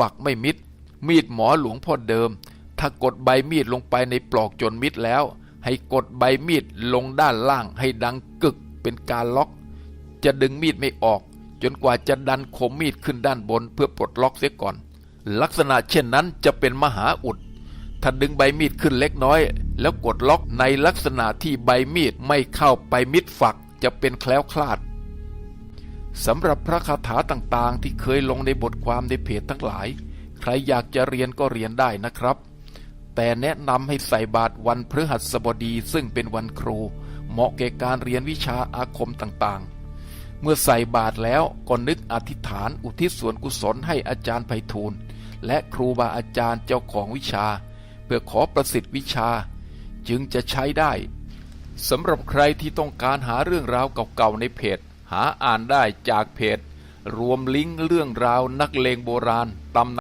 ฝักไม่มิด มีดหมอหลวงพ่อเดิม ถ้ากดใบมีดลงไปในปลอกจนมิดแล้ว ให้กดใบมีดลงด้านล่างให้ดังกึกเป็นการล็อก จะดึงมีดไม่ออก จนกว่าจะดันคมมีดขึ้นด้านบนเพื่อปลดล็อกเสียก่อน ลักษณะเช่นนั้นจะเป็นมหาอุดถ้าดึงใบมีดขึ้นเล็กน้อย แล้วกดล็อกในลักษณะที่ใบมีดไม่เข้าไปมิดฝักจะเป็นแคล้วคลาด สำหรับพระคาถาต่างๆ ที่เคยลงในบทความในเพจทั้งหลาย ใครอยากจะเรียนก็เรียนได้นะครับ แต่แนะนำให้ใส่บาตรวันพฤหัสบดีซึ่งเป็นวันครู เหมาะแก่การเรียนวิชาอาคมต่างๆ เมื่อใส่บาตรแล้วก็นึกอธิษฐานอุทิศส่วนกุศลให้อาจารย์ไพฑูรย์และครูบาอาจารย์เจ้าของวิชา เพื่อขอประสิทธิ์วิชา จึงจะใช้ได้สำหรับใครที่ต้องการหาเรื่องราวเก่าๆในเพจ หาอ่านได้จากเพจ รวมลิงก์เรื่องราวนักเลงโบราณตำ